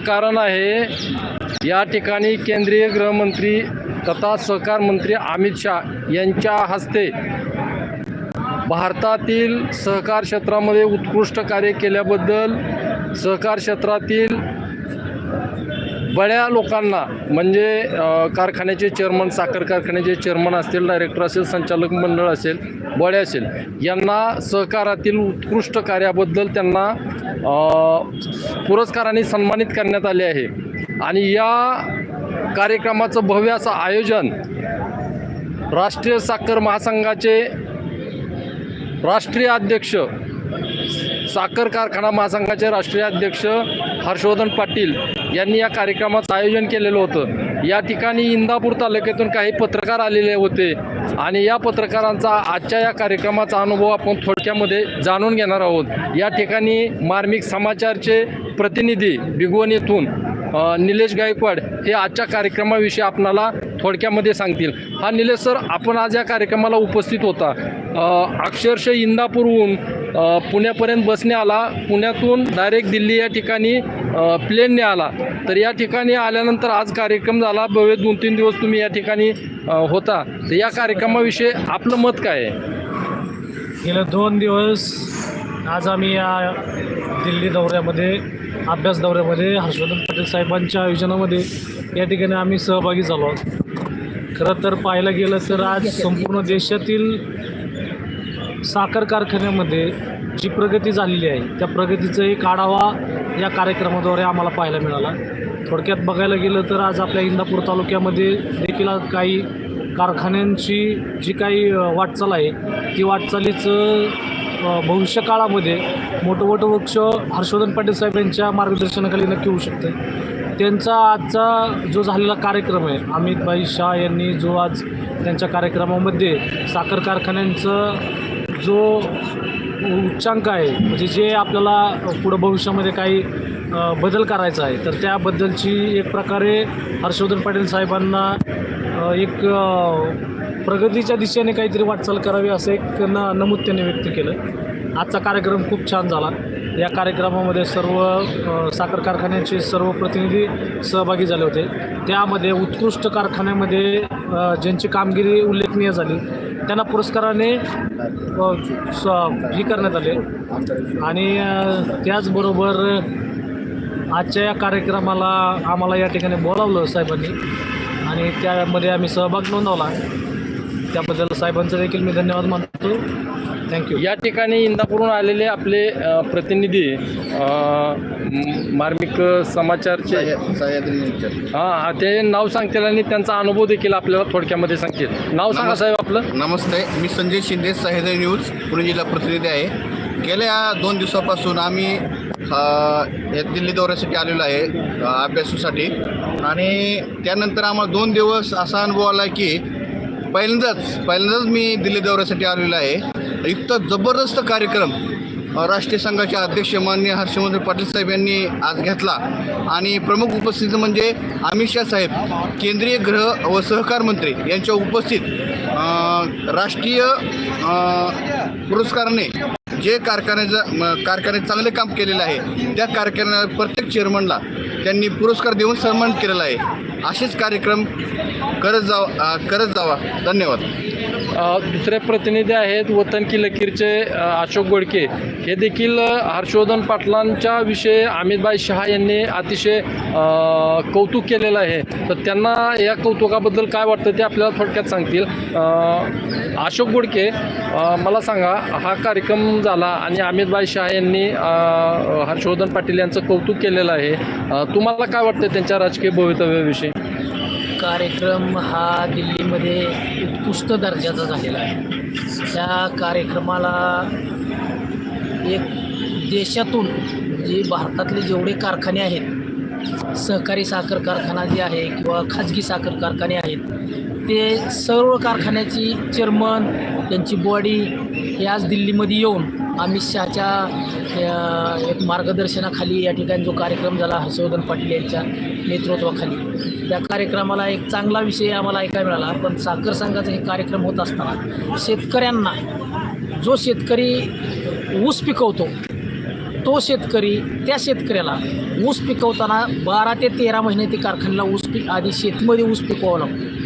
कारण आहे या ठिकाणी केंद्रीय गृहमंत्री तथा सहकार मंत्री अमित शाह यांच्या हस्ते भारतातील सहकार क्षेत्रामध्ये उत्कृष्ट कार्य केल्याबद्दल सहकार क्षेत्रातील बड्या लोकांना म्हणजे कारखान्याचे चेअरमन साखर कारखान्याचे चेअरमन असतील डायरेक्टर असेल संचालक मंडळ असेल बडे असेल यांना सहकारातील उत्कृष्ट कार्याबद्दल त्यांना पुरस्काराने सन्मानित करण्यात आले आहे. आणि या कार्यक्रमाचं भव्य असं आयोजन राष्ट्रीय साखर महासंघाचे राष्ट्रीय अध्यक्ष साखर कारखाना महासंघाचे राष्ट्रीय अध्यक्ष हर्षवर्धन पाटील यांनी या कार्यक्रमाचं आयोजन केलेलं होतं. या ठिकाणी इंदापूर तालुक्यातून काही पत्रकार आलेले होते आणि या पत्रकारांचा आजच्या या कार्यक्रमाचा अनुभव आपण थोडक्यामध्ये जाणून घेणार आहोत. या ठिकाणी मार्मिक समाचारचे प्रतिनिधी बिगवण येथून निलेश गायकवाड हे आजच्या कार्यक्रमाविषयी आपणाला थोडक्यामध्ये सांगतील. हा निलेश सर आपण आज या कार्यक्रमाला उपस्थित होता. अक्षरश अक्षरशः इंदापूरहून पुण्यापर्यंत बसने आला. पुण्यातून डायरेक्ट दिल्ली या ठिकाणी प्लेनने आला. तर या ठिकाणी आल्यानंतर आज कार्यक्रम झाला. भव्य दोन तीन दिवस तुम्ही या ठिकाणी होता. तर या कार्यक्रमाविषयी आपलं मत काय आहे? गेले दोन दिवस आज आम्ही या दिल्ली दौऱ्यामध्ये अभ्यास दौऱ्यामध्ये हर्षवर्धन पाटील साहेबांच्या आयोजनामध्ये या ठिकाणी आम्ही सहभागी झालो आहोत. खरं तर पाहायला गेलं तर आज संपूर्ण देशातील साखर कारखान्यामध्ये जी प्रगती झालेली आहे त्या प्रगतीचा एक आढावा या कार्यक्रमाद्वारे आम्हाला पाहायला मिळाला. थोडक्यात बघायला गेलं तर आज आपल्या इंदापूर तालुक्यामध्ये देखील काही कारखान्यांची जी काही वाटचाल आहे ती वाटचालीचं भविष्य भविष्यकाळामध्ये मोठं मोठं वृक्ष हर्षवर्धन पाटील साहेब यांच्या मार्गदर्शनाखाली नक्की होऊ शकते. त्यांचा आजचा जो झालेला कार्यक्रम आहे अमितभाई शाह यांनी जो आज त्यांच्या कार्यक्रमामध्ये साखर कारखान्यांचं जो उच्चांक आहे म्हणजे जे आपल्याला पुढं भविष्यामध्ये काही बदल करायचा आहे तर त्याबद्दलची एक प्रकारे हर्षवर्धन पाटील साहेबांना एक प्रगतीच्या दिशेने काहीतरी वाटचाल करावी असं एक न नमूद त्यांनी व्यक्त केलं. आजचा कार्यक्रम खूप छान झाला. या कार्यक्रमामध्ये सर्व साखर कारखान्याचे सर्व प्रतिनिधी सहभागी झाले होते. त्यामध्ये उत्कृष्ट कारखान्यामध्ये ज्यांची कामगिरी उल्लेखनीय झाली त्यांना पुरस्काराने स- हे करण्यात आले. आणि त्याचबरोबर आजच्या या कार्यक्रमाला आम्हाला या ठिकाणी बोलावलं साहेबांनी. आणि त्यामध्ये आम्ही सहभाग नोंदवला. त्याबद्दल साहेबांचं देखील मी धन्यवाद मानतो. थँक्यू या ठिकाणी इंदापूरहून आलेले आपले प्रतिनिधी मार्मिक समाचारचे हां ते नाव सांगतील आणि त्यांचा अनुभव देखील आपल्याला थोडक्यामध्ये सांगतील. नाव सांगा साहेब आपलं. नमस्ते मी संजय शिंदे सह्याद्री न्यूज पुणे जिल्हा प्रतिनिधी आहे. गेल्या दोन दिवसापासून आम्ही या दिल्ली दौऱ्यासाठी आलेलो आहे अभ्यासासाठी. आणि त्यानंतर आम्हाला दोन दिवस असा अनुभव आला की पहिल्यांदाच पहिल्यांदाच मी दिल्ली दौऱ्यासाठी आलेलो आहे. इतका जबरदस्त कार्यक्रम राष्ट्रीय संघाचे अध्यक्ष माननीय हर्षवर्धन पाटील साहेब यांनी आज घेतला. आणि प्रमुख उपस्थित म्हणजे अमित शाह साहेब केंद्रीय गृह व सहकार मंत्री यांच्या उपस्थित राष्ट्रीय पुरस्काराने जे कारखान्याचं कारखान्यात चांगले काम केलेलं आहे त्या कारखान्या प्रत्येक चेअरमनला त्यांनी पुरस्कार देऊन सन्मान केलेला आहे. असेच कार्यक्रम करत जावा करत जावा. धन्यवाद. दुसरे प्रतिनिधी आहेत वतन की लकीरचे अशोक गोडके. हे देखील हर्षवर्धन पाटलांच्या विषयी अमितभाई शहा यांनी अतिशय कौतुक केलेलं आहे. तर त्यांना या कौतुकाबद्दल काय वाटतं ते आपल्याला थोडक्यात सांगतील. अशोक गोडके मला सांगा हा कार्यक्रम झाला आणि अमितभाई शहा यांनी हर्षवर्धन पाटील यांचं कौतुक केलेलं आहे. तुम्हाला काय वाटतं त्यांच्या राजकीय भवितव्याविषयी? कार्यक्रम हा दिल्लीमध्ये उत्कृष्ट दर्जाचा झालेला आहे. त्या कार्यक्रमाला एक देशातून जे भारतातले जेवढे कारखाने आहेत सहकारी साखर कारखाना जे आहे किंवा खाजगी साखर कारखाने आहेत ते सर्व कारखान्याची चेअरमन त्यांची बॉडी हे आज दिल्लीमध्ये येऊन अमित शहाच्या एक मार्गदर्शनाखाली या ठिकाणी जो कार्यक्रम झाला हर्षवर्धन पाटील यांच्या नेतृत्वाखाली. त्या कार्यक्रमाला एक चांगला विषय आम्हाला ऐकायला मिळाला. पण साखर संघाचा हे कार्यक्रम होत असताना शेतकऱ्यांना जो शेतकरी ऊस पिकवतो तो शेतकरी त्या शेतकऱ्याला ऊस पिकवताना बारा ते तेरा महिने ते कारखान्याला ऊस पिक आधी शेतीमध्ये ऊस पिकवावं लागतो.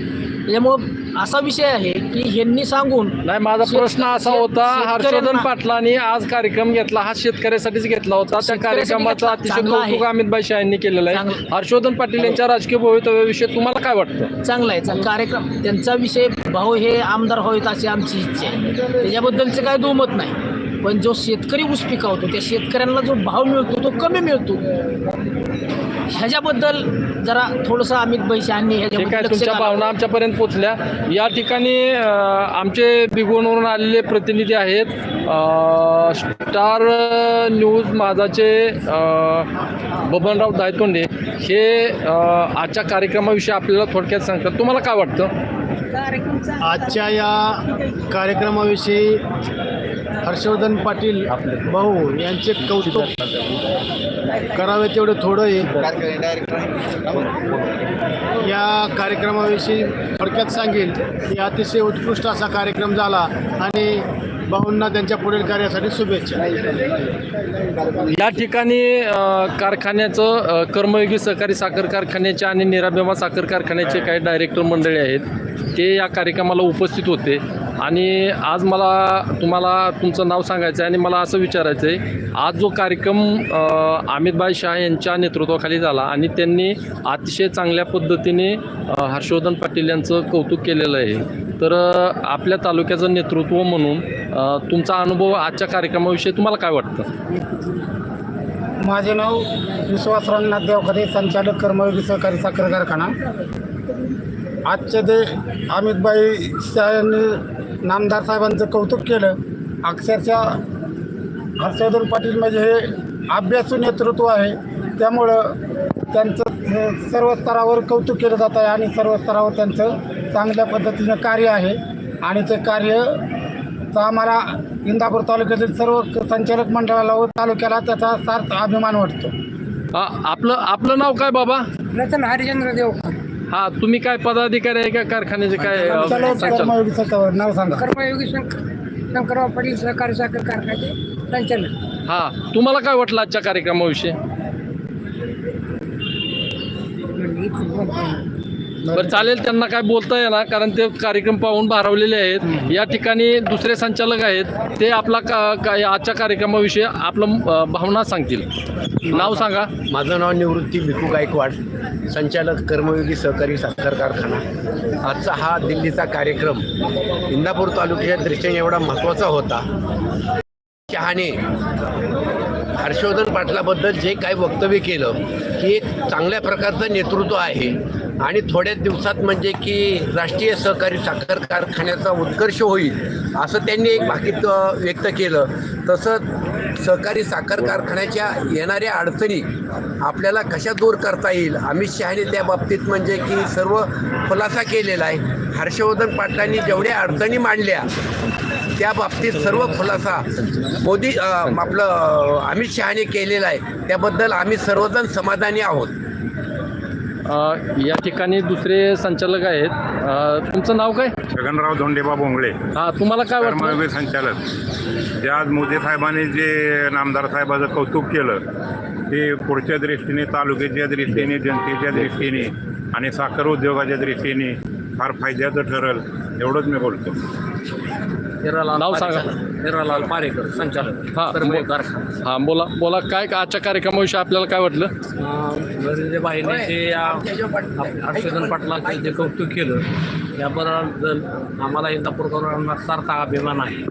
त्याच्यामुळं असा विषय आहे की ह्यांनी सांगून नाही माझा प्रश्न असा होता हर्षवर्धन पाटलांनी आज कार्यक्रम घेतला हा शेतकऱ्यासाठीच घेतला होता त्या कार्यक्रमाचं. अतिशय. कौतुक अमितभाई शहानी केलेलं आहे. हर्षवर्धन पाटील यांच्या राजकीय भवितव्याविषयी तुम्हाला काय वाटतं चांगला आहे चांगला कार्यक्रम त्यांचा विषय भाऊ हे आमदार व्हावेत अशी आमची इच्छा आहे त्याच्याबद्दलचं काय दुमत नाही पण जो शेतकरी ऊस पिकावतो त्या शेतकऱ्यांना जो भाव मिळतो तो कमी मिळतो. ह्याच्याबद्दल जरा थोडंसं अमित बैशांनी ठीक आहे तुमच्या. भावना आमच्यापर्यंत पोचल्या या ठिकाणी आमचे बिगोनवरून आलेले प्रतिनिधी आहेत. स्टार न्यूज माझाचे बबनराव दायतोंडे हे आजच्या कार्यक्रमाविषयी आपल्याला थोडक्यात सांगतात. तुम्हाला काय वाटतं? आजच्या या कार्यक्रमाविषयी हर्षवर्धन पाटील भाऊ यांचे कौतुक करावे तेवढं थोडं आहे या कार्यक्रमाविषयी थोडक्यात सांगेल की अतिशय उत्कृष्ट असा कार्यक्रम झाला आणि भाऊंना त्यांच्या पुढील कार्यासाठी शुभेच्छा. या ठिकाणी कारखान्याचं कर्मयोगी सहकारी साखर कारखान्याचे आणि निराभिमा साखर कारखान्याचे काही डायरेक्टर मंडळी आहेत ते या कार्यक्रमाला उपस्थित होते. आणि आज मला तुम्हाला तुमचं नाव सांगायचं आहे आणि मला असं विचारायचं आहे आज जो कार्यक्रम अमितभाई शाह यांच्या नेतृत्वाखाली झाला आणि त्यांनी अतिशय चांगल्या पद्धतीने हर्षवर्धन पाटील यांचं कौतुक केलेलं आहे तर आपल्या तालुक्याचं नेतृत्व म्हणून तुमचा अनुभव आजच्या कार्यक्रमाविषयी तुम्हाला काय वाटतं? माझे नाव विश्वास रंगनाथ देवखते संचालक कर्मयोगी सहकारी साखर कारखाना. आजचे ते अमितबाई शाह यांनी नामदार साहेबांचं कौतुक केलं. अक्षरशः हर्षवर्धन पाटील म्हणजे हे अभ्यासू नेतृत्व आहे. त्यामुळं त्यांचं हे सर्व स्तरावर कौतुक केलं जात आहे आणि सर्व स्तरावर त्यांचं चांगल्या पद्धतीनं कार्य आहे. आणि ते कार्य तर आम्हाला इंदापूर तालुक्यातील सर्व संचालक मंडळाला व तालुक्याला त्याचा सार्थ अभिमान वाटतो. हा, आपलं आपलं नाव काय बाबा? रतन हरिचंद्र देवकर. हा तुम्ही काय पदाधिकारी आहे का कारखान्याचे काय अ, नाव सांगा. कर्मयोगी शंकर शंकरराव पाटील सहकारी साखर कारखान्याचे संचालक. हा तुम्हाला काय वाटलं आजच्या कार्यक्रमाविषयी? बरं चालेल त्यांना काय बोलता येणार कारण ते कार्यक्रम पाहून भारावलेले आहेत. या ठिकाणी दुसरे संचालक आहेत ते आपला का आजच्या कार्यक्रमाविषयी आपलं भावना सांगतील. नाव सांगा. माझं नाव निवृत्ती भिकू गायकवाड संचालक कर्मयोगी सहकारी साखर कारखाना. आजचा हा दिल्लीचा कार्यक्रम इंदापूर तालुक्याच्या दृष्टीने एवढा महत्त्वाचा होता. शहाने हर्षवर्धन पाटलाबद्दल जे काही वक्तव्य केलं की एक चांगल्या प्रकारचं नेतृत्व आहे. आणि थोड्याच दिवसात म्हणजे की राष्ट्रीय सहकारी साखर कारखान्याचा उत्कर्ष होईल असं त्यांनी एक भाकीत व्यक्त केलं. तसंच सहकारी साखर कारखान्याच्या येणाऱ्या अडचणी आपल्याला कशा दूर करता येईल अमित शहाने त्या बाबतीत म्हणजे की सर्व खुलासा केलेला आहे. हर्षवर्धन पाटलांनी जेवढ्या अडचणी मांडल्या त्या बाबतीत सर्व खुलासा मोदी आपलं अमित शहाने केलेला आहे. त्याबद्दल आम्ही सर्वजण समाधानी आहोत. या ठिकाणी दुसरे संचालक आहेत. तुमचं नाव काय? छगनराव धोंडेबा बोंगळे. हा तुम्हाला काय वाटतं? संचालक जे आज मोदी साहेबांनी जे नामदार साहेबाचं कौतुक केलं ते पुढच्या दृष्टीने तालुक्याच्या दृष्टीने जनतेच्या दृष्टीने आणि साखर उद्योगाच्या दृष्टीने फार फायद्याचं ठरल एवढंच मी बोलतो. नाव सांगा. हिरालाल पारेकर संचालक. हा कर्मयोगी बो- कारखाना हा बोला बोला काय आजच्या कार्यक्रमाविषयी आपल्याला काय वाटलं? नरेंद्र भाईने जे या हर्षवर्धन पाटलांचे जे कौतुक केलं याबद्दल आम्हाला इंदापूरकरांना सारखा अभिमान आहे.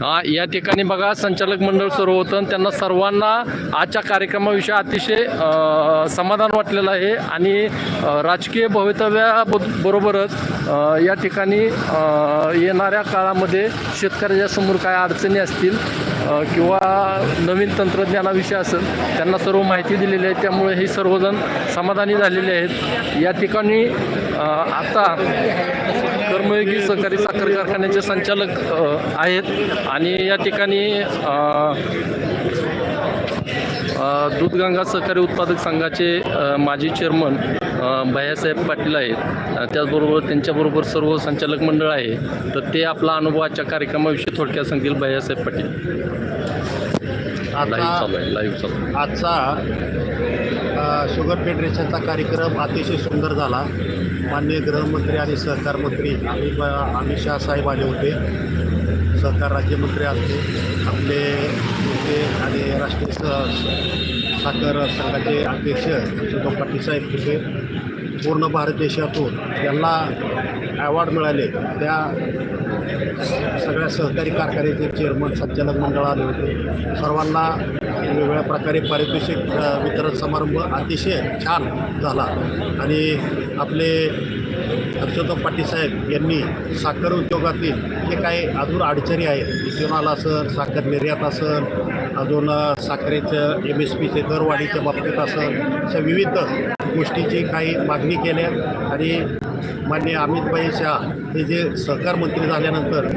हा या ठिकाणी बघा संचालक मंडळ सुरू होतं आणि त्यांना सर्वांना आजच्या कार्यक्रमाविषयी अतिशय समाधान वाटलेलं आहे. आणि राजकीय भवितव्याबरोबरच बरोबरच या ठिकाणी येणाऱ्या काळामध्ये शेतकऱ्याच्या समोर काय अडचणी असतील किंवा नवीन तंत्रज्ञानाविषयी असेल त्यांना सर्व माहिती दिलेली आहे. त्यामुळे हे सर्वजण समाधानी झालेले आहेत. या ठिकाणी आता कर्मयोगी सहकारी साखर कारखान्याचे संचालक आहेत. आणि या ठिकाणी दूधगंगा सहकारी उत्पादक संघाचे माजी चेअरमन भैयासाहेब पाटील आहेत. त्याचबरोबर त्यांच्याबरोबर सर्व संचालक मंडळ आहे. तर ते आपला अनुभव आजच्या कार्यक्रमाविषयी थोडक्यात सांगतील भैयासाहेब पाटील. लाईव्ह चालू आहे लाईव्ह चालू आहे. आजचा शुगर फेडरेशनचा कार्यक्रम अतिशय सुंदर झाला. माननीय गृहमंत्री आणि सहकार मंत्री अमित अमित शहा साहेब आले होते. सहकार राज्यमंत्री असते आपले नेते आणि राष्ट्रीय स- साखर संघाचे अध्यक्ष सुधम पाटील साहेब होते. पूर्ण भारत देशातून त्यांना अवॉर्ड मिळाले. त्या सगळ्या सहकारी कारखान्याचे चेअरमन संचालक मंडळ आले होते. सर्वांना वेगवेगळ्या प्रकारे पारितोषिक वितरण समारंभ अतिशय छान झाला. आणि आपले हर्षोत्तम पाटील साहेब यांनी साखर उद्योगातील जे काही अजून अडचणी आहेत इथेनॉल असेल साखर निर्यात असेल अजून साखरेचं एम एस पीचे दरवाढीच्या बाबतीत असेल अशा विविध गोष्टीची काही मागणी केल्या. आणि मान्य अमितभाई शहा हे जे सहकार मंत्री झाल्यानंतर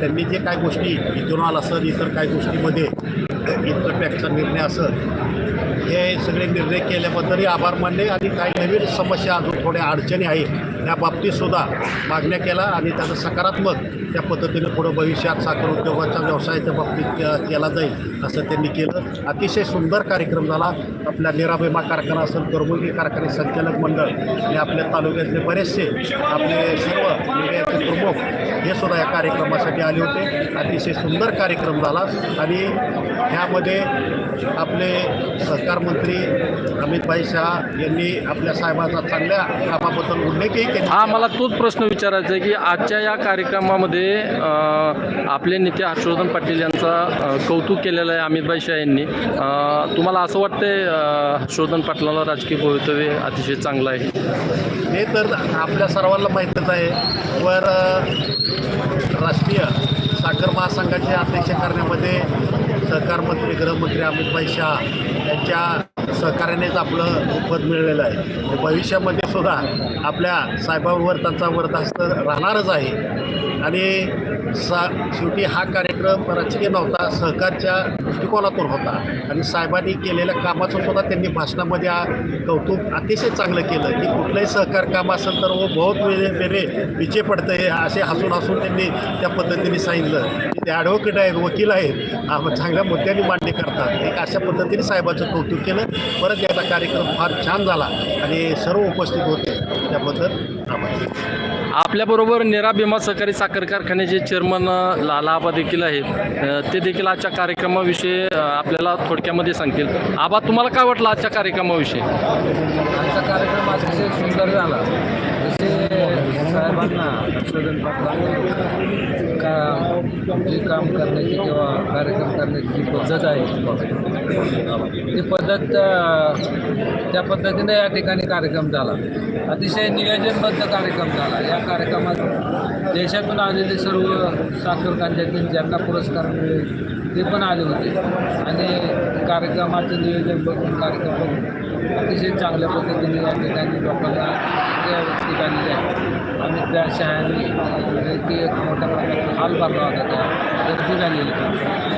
त्यांनी जे काही गोष्टी इथेनॉल असेल इतर काही गोष्टीमध्ये इतर पॅकचा निर्णय असेल हे सगळे निर्णय केल्याबद्दलही आभार मानले. आणि काही नवीन समस्या अजून थोड्या अडचणी आहेत त्या बाबतीतसुद्धा मागण्या केला आणि त्याचं सकारात्मक त्या पद्धतीने पुढं भविष्यात साखर उद्योगाच्या व्यवसायाच्या बाबतीत केला जाईल असं त्यांनी केलं. अतिशय सुंदर कार्यक्रम झाला. आपल्या निराभीमा कारखाना असेल करमुगी कारखाने संचालक मंडळ आणि आपल्या तालुक्यातले बरेचसे आपले सर्व मीडियाचे प्रमुख हे सुद्धा या कार्यक्रमासाठी आले होते. अतिशय सुंदर कार्यक्रम झाला. आणि ह्यामध्ये आपले सहकार मंत्री अमितभाई शहा यांनी आपल्या साहेबांचा चांगल्या कामाबद्दल उल्लेखही केला. हा मला तोच प्रश्न विचारायचा आहे की आजच्या या कार्यक्रमामध्ये आपले नेते हर्षवर्धन पाटील यांचा कौतुक केलेलं आहे अमितभाई शाह यांनी. तुम्हाला असं वाटतंय हर्षवर्धन पाटलाला राजकीय भवितव्य अतिशय चांगलं आहे? हे तर आपल्या सर्वांना माहीतच आहे. वर राष्ट्रीय साखर महासंघाचे अध्यक्ष करण्यामध्ये सहकार मंत्री गृहमंत्री अमितभाई शहा यांच्या सहकार्यानेच आपलं पद मिळलेलं आहे. भविष्यामध्ये सुद्धा आपल्या साहेबांवर त्यांचा वरदास्त राहणारच आहे. आणि सा शेवटी हा कार्यक्रम राजकीय नव्हता सहकारच्या दृष्टिकोनातून होता. आणि साहेबांनी केलेल्या कामाचं सुद्धा त्यांनी भाषणामध्ये कौतुक अतिशय चांगलं केलं की कुठलंही सहकार काम असेल तर वो बहुत वेळे वेळे विचे पडतं हे असे हसून हसून त्यांनी त्या पद्धतीने सांगितलं. की ते ॲडव्होकेट आहेत वकील आहेत आ, चांगल्या मुद्द्यांनी मांडणी करतात. एक अशा पद्धतीने साहेबाचं कौतुक केलं. परत याचा कार्यक्रम फार छान झाला आणि सर्व उपस्थित होते. त्याबद्दल आभार. आपल्याबरोबर निरा भीमा सहकारी साखर कारखान्याचे चेअरमन लाला आबा देखील आहेत. ते देखील आजच्या कार्यक्रमाविषयी आपल्याला थोडक्यामध्ये सांगतील. आबा तुम्हाला काय वाटलं आजच्या कार्यक्रमाविषयी? आजचा कार्यक्रम अतिशय सुंदर झाला. जसे साहेबांना शोधन का जे काम करण्याची किंवा कार्यक्रम करण्याची जी पद्धत आहे ती पद्धत त्या पद्धतीने या ठिकाणी कार्यक्रम झाला. अतिशय नियोजनबद्ध कार्यक्रम झाला. या कार्यक्रमात देशातून आलेले सर्व साखर कांद्यातील ज्यांना पुरस्कार मिळेल ते पण आले होते. आणि कार्यक्रमाचं नियोजन बघून कार्यक्रम बघून अतिशय चांगल्या पद्धतीने या ठिकाणी लोकांना या व्यक्ती अमित त्या शहानी ती एक मोठ्या प्रमाणात हाल भरला होता. त्या गर्दी झालेली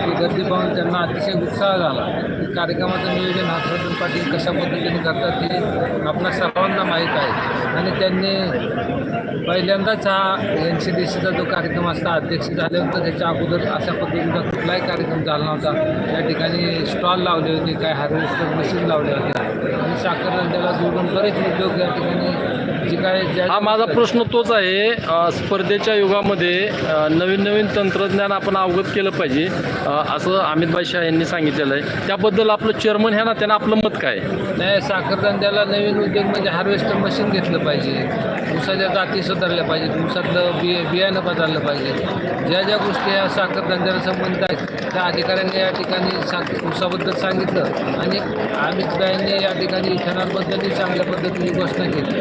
ती गर्दी पाहून त्यांना अतिशय उत्साह झाला. की कार्यक्रमाचं नियोजन हर्षवर्धन पाटील कशा पद्धतीने करतात ते आपल्या सर्वांना माहीत आहे. आणि त्यांनी पहिल्यांदाच हा एन सी डी सीचा जो कार्यक्रम असता अध्यक्ष झाल्यानंतर त्याच्या अगोदर अशा पद्धतीचा कुठलाही कार्यक्रम झाला नव्हता. त्या ठिकाणी स्टॉल लावले होते काय हार्वेस्टर मशीन लावले होते. आणि साखर त्याला जोडून बरेच उद्योग या ठिकाणी जे काय ज्या हा माझा प्रश्न तोच आहे. अ, स्पर्धेच्या युगामध्ये अ, नवीन नवीन तंत्रज्ञान आपण अवगत केलं पाहिजे. अ, असं अमितभाई शाह यांनी सांगितलेलं आहे. त्याबद्दल आपलं चेअरमन ह्या नात्यानं आपलं मत काय आहे? नाही साखर धंद्याला नवीन उद्योग म्हणजे हार्वेस्टर मशीन घेतलं पाहिजे. ऊसाच्या जाती सुधारल्या पाहिजेत. ऊसातलं बि बियाणं बदललं पाहिजे ज्या ज्या गोष्टी या साखर धंद्याला संबंधित आहेत त्या अधिकाऱ्यांनी या ठिकाणी साख ऊसाबद्दल सांगितलं आणि अमितभाईंनी या ठिकाणी इथेनॉलबद्दलही चांगल्या पद्धतीने घोषणा केली.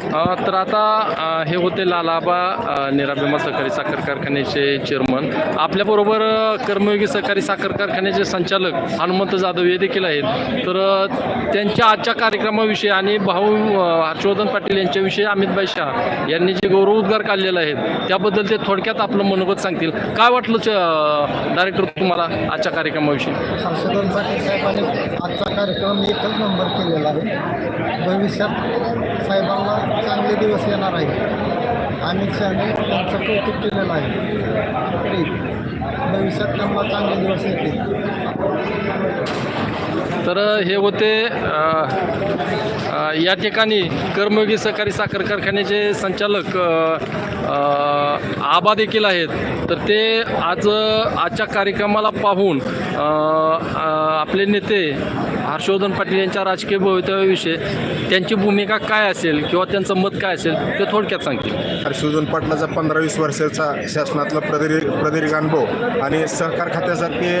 तर आता हे होते लालाबा अ, निराभिमा सहकारी साखर कारखान्याचे चेअरमन आपल्याबरोबर कर्मयोगी सहकारी साखर कारखान्याचे संचालक हनुमंत जाधव हे देखील आहेत. तर त्यांच्या आजच्या कार्यक्रमाविषयी आणि भाऊ हर्षवर्धन पाटील यांच्याविषयी अमितभाई शाह यांनी जे गौरव उद्गार काढलेला आहेत त्याबद्दल ते थोडक्यात आपलं मनोगत सांगतील. काय वाटलं डायरेक्टर तुम्हाला आजच्या कार्यक्रमाविषयी? हर्षवर्धन पाटील साहेबांनी आजचा कार्यक्रम एकच नंबर केलेला आहे. भविष्यात साहेबांना चांगले दिवस येणार आहेत. अमित शहाने त्यांचं कौतुक केलेलं आहे. भविष्यात त्यांना चांगले दिवस येतील तर हे होते या ठिकाणी कर्मयोगी सहकारी साखर कारखान्याचे संचालक आबा देखील आहेत. तर ते आज आजच्या कार्यक्रमाला पाहून आपले नेते हर्षवर्धन पाटील यांच्या राजकीय भवितव्याविषयी त्यांची भूमिका काय असेल किंवा त्यांचं मत काय असेल ते थोडक्यात सांगतील. हर्षवर्धन पाटलाचा पंधरा वीस वर्षाचा शासनातला प्रदीर्घ प्रदीर्घ अनुभव आणि सहकार खात्यासारखी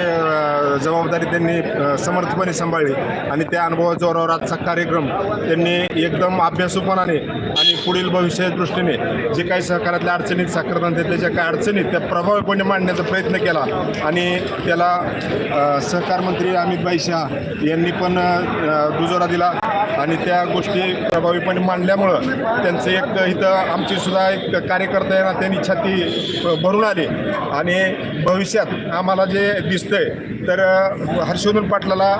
जबाबदारी त्यांनी समर्थपणे सांभाळली. आणि त्या अनुभवा जोरावर आजचा कार्यक्रम त्यांनी एकदम अभ्यासूपणाने आणि पुढील भविष्याच्या दृष्टीने जे काही सहकारातल्या अडचणीत साखर त्याच्या काही अडचणीत त्या प्रभावीपणे मांडण्याचा प्रयत्न केला. आणि त्याला सहकार मंत्री अमितभाई शहा यांनी पण दुजोरा दिला. आणि त्या गोष्टी प्रभावीपणे मांडल्यामुळं त्यांचं एक इथं आमची सुद्धा एक कार्यकर्ता आहे ना त्यांनी छाती भरून आली. आणि भविष्य भविष्यात आम्हाला जे दिसतंय तर हर्षवर्धन पाटलाला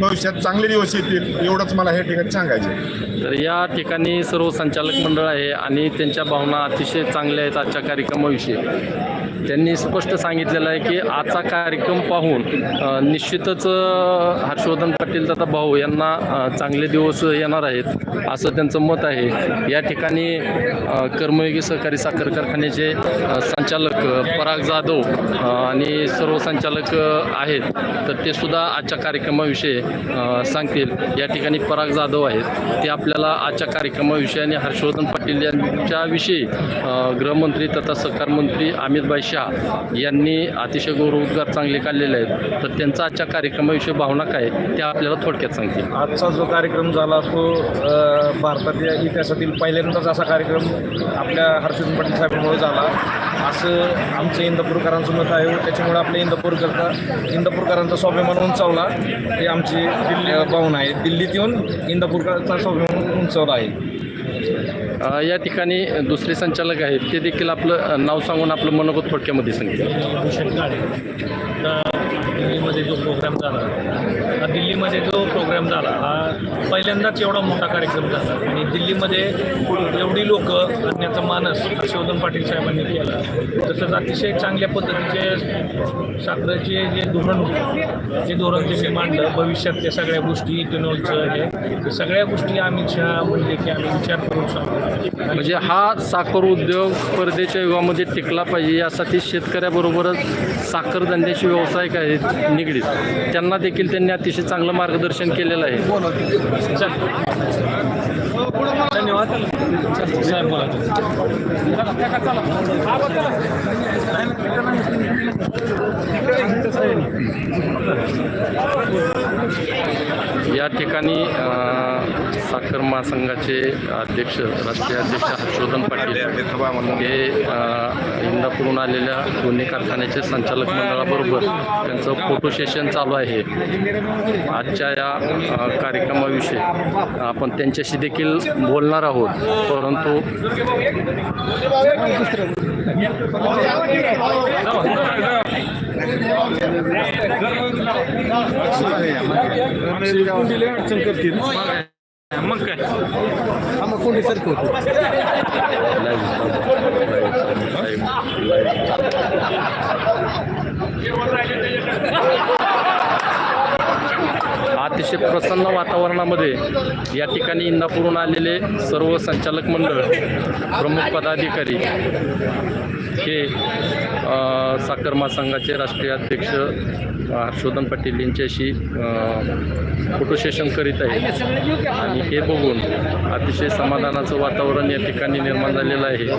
भविष्यात चांगले दिवस येतील एवढंच मला हे ठिकाणी सांगायचं तर या ठिकाणी सर्व संचालक मंडळ आहे आणि त्यांच्या भावना अतिशय चांगल्या आहेत आजच्या कार्यक्रमाविषयी. त्यांनी स्पष्ट सांगितलेलं आहे की आजचा कार्यक्रम पाहून निश्चितच हर्षवर्धन पाटील तथा भाऊ यांना चांगले दिवस येणार आहेत असं त्यांचं मत आहे. या ठिकाणी कर्मयोगी सहकारी साखर कारखान्याचे संचालक पराग जाधव आणि सर्व संचालक आहेत तर ते सुद्धा आजच्या कार्यक्रमाविषयी सांगतील. या ठिकाणी पराग जाधव आहेत. ते आपल्याला आजच्या कार्यक्रमाविषयी आणि हर्षवर्धन पाटील यांच्याविषयी गृहमंत्री तथा सहकार मंत्री अमितभाई शहा यांनी अतिशय गौरवोद्गार चांगले काढलेले आहेत. तर त्यांचा आजच्या कार्यक्रमाविषयी भावना काय त्या आपल्याला थोडक्यात सांगतील. आजचा जो कार्यक्रम झाला तो भारतातील भारताच्या इतिहासातील पहिल्यांदाच असा कार्यक्रम आपल्या हर्षवर्धन पाटील साहेबांमुळे झाला. असं आमचं इंदापूरकरांचं मत आहे. व त्याच्यामुळे आपल्या इंदापूरकरता इंदापूरकरांचा स्वाभिमान उंचावला. ही आमची दिल्ली भावना आहे. दिल्लीत येऊन इंदापूरकरांचा स्वाभिमान उंचावला आहे. या ठिकाणी दुसरे संचालक आहेत. ते देखील आपलं नाव सांगून आपलं मनोगत थोडक्यामध्ये सांगतील. दिल्लीमध्ये जो प्रोग्राम झाला दिल्लीमध्ये जो प्रोग्राम झाला हा पहिल्यांदाच एवढा मोठा कार्यक्रम झाला. आणि दिल्लीमध्ये एवढी लोक आणण्याचा मानस हर्षवर्धन पाटील साहेबांनी केला. तसंच अतिशय चांगल्या पद्धतीचे शास्त्राचे जे धोरण होते ते धोरण त्यांनी मांडलं भविष्यात त्या सगळ्या गोष्टी इथेनॉलचं हे सगळ्या गोष्टी आम्ही शहा म्हणले की आम्ही विचार करून सांगतो म्हणजे हा साखर उद्योग स्पर्धेच्या युगामध्ये टिकला पाहिजे यासाठी शेतकऱ्याबरोबरच साखर धंद्याचे व्यावसायिक आहेत निगडीत. त्यांना देखील त्यांनी अतिशय चांगलं मार्गदर्शन केलेलं आहे. धन्यवाद. साहेब बोला. या ठिकाणी साखर महासंघाचे अध्यक्ष राष्ट्रीय अध्यक्ष हर्षवर्धन पाटील हे इंदापूरून आलेल्या दोन्ही कारखान्याचे संचालक मंडळाबरोबर त्यांचं फोटो सेशन चालू आहे. आजच्या या कार्यक्रमाविषयी आपण त्यांच्याशी देखील बोलणार आहोत. परंतु मग काय अतिशय प्रसन्न वातावरणामध्ये या ठिकाणी इंदापूरहून आलेले सर्व संचालक मंडळ प्रमुख पदाधिकारी हे साखर महासंघाचे राष्ट्रीय अध्यक्ष हर्षवर्धन पाटील यांच्याशी फोटो सेशन करीत आहेत आणि हे बघून अतिशय समाधानाचं वातावरण या ठिकाणी निर्माण झालेलं आहे.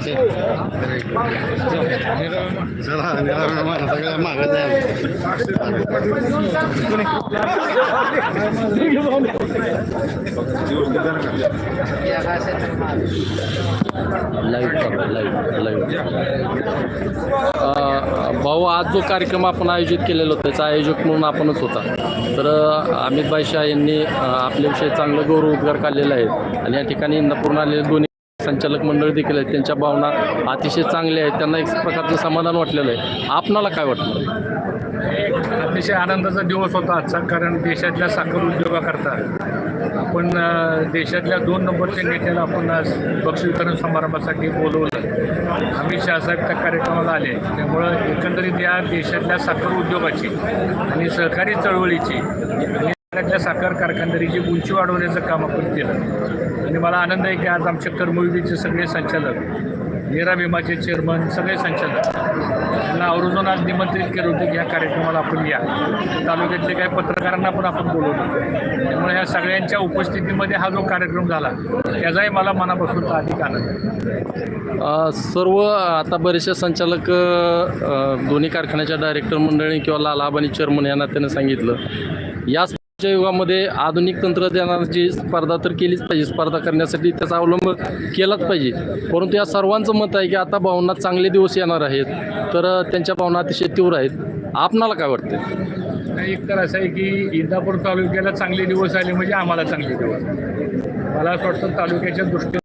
लाईव्ह चालू लाईव्ह लाईव्ह भाऊ आज जो कार्यक्रम आपण आयोजित केलेला होता त्याचा आयोजक म्हणून आपणच होता. तर अमित भाई शाह यांनी आपल्याविषयी चांगलं गौरव उद्गार काढलेला आहे. आणि या ठिकाणी पूर्ण आलेले दोन्ही संचालक मंडळ देखील आहेत त्यांच्या भावना अतिशय चांगल्या आहेत त्यांना एक प्रकारचं समाधान वाटलेलं आहे. आपणाला काय वाटतं? एक अतिशय आनंदाचा दिवस होता आजचा कारण देशातल्या साखर उद्योगाकरता आपण देशातल्या दोन नंबरच्या नेत्याला आपण आज बक्षीस वितरण समारंभासाठी बोलवलं. अमित शहासाहेब त्या कार्यक्रमाला आले. त्यामुळं एकंदरीत या देशातल्या साखर उद्योगाची आणि सहकारी चळवळीची आणि राज्यातल्या साखर कारखानदारीची उंची वाढवण्याचं काम आपण केलं. आणि मला आनंद आहे की आज आमच्या कर्मविधीचे सगळे संचालक नीरा भीमाचे चेअरमन सगळे संचालक यांना आवर्जून आज निमंत्रित केलं होतं की ह्या कार्यक्रमाला आपण या. तालुक्यातले काही पत्रकारांना पण आपण बोलवलं. त्यामुळे ह्या सगळ्यांच्या उपस्थितीमध्ये हा जो कार्यक्रम झाला त्याचाही मला मनापासून अधिक आनंद सर्व आता बरेचसे संचालक दोन्ही कारखान्याच्या डायरेक्टर मंडळी किंवा लालाबानी आणि चेअरमन या नात्याने सांगितलं. या आजच्या युगामध्ये आधुनिक तंत्रज्ञानाची स्पर्धा तर केलीच पाहिजे. स्पर्धा करण्यासाठी त्याचा अवलंब केलाच पाहिजे. परंतु या सर्वांचं मत आहे की आता भावना चांगले दिवस येणार आहेत. तर त्यांच्या भावना अतिशय तीव्र आहेत. आपणाला काय वाटतं एक तर असं आहे की इंदापूर तालुक्याला चांगले दिवस आले म्हणजे आम्हाला चांगले दिवस. मला असं वाटतं तालुक्याच्या दृष्टीने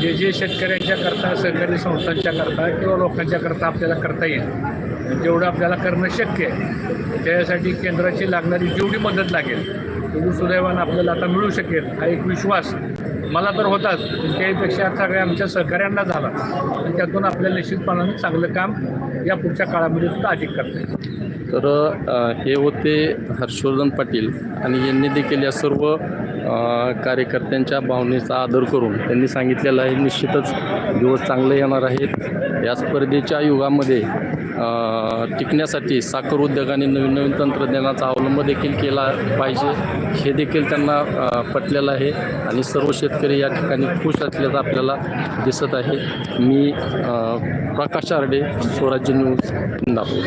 जे जे शेतकऱ्यांच्या करता सहकारी संस्थांच्या करता किंवा लोकांच्या करता आपल्याला करता येईल. जेवढं आपल्याला करणं शक्य आहे. त्यासाठी केंद्राची लागणारी जेवढी मदत लागेल तेवढी सुदैवानं आपल्याला आता मिळू शकेल हा एक विश्वास. मला तर होताच त्याहीपेक्षा सगळ्या आमच्या सहकाऱ्यांना झाला. आणि त्यातून आपल्याला निश्चितपणाने चांगलं काम या पुढच्या काळामध्ये सुद्धा अधिक करता येईल. तर हे होते हर्षवर्धन पाटील आणि यांनी देखील या सर्व कार्यकर्त्यांच्या भावनेचा आदर करून त्यांनी सांगितलेलं आहे निश्चितच दिवस चांगले येणार आहेत. या स्पर्धेच्या युगामध्ये टिकण्यासाठी साखर उद्योगाने नवीन नवीन तंत्रज्ञानाचा अवलंब देखील केला पाहिजे. हे देखील त्यांना पटलेलं आहे आणि सर्व शेतकरी या ठिकाणी खुश असल्याचं आपल्याला दिसत आहे. मी प्रकाश आरडे स्वराज्य न्यूज इंदापूर.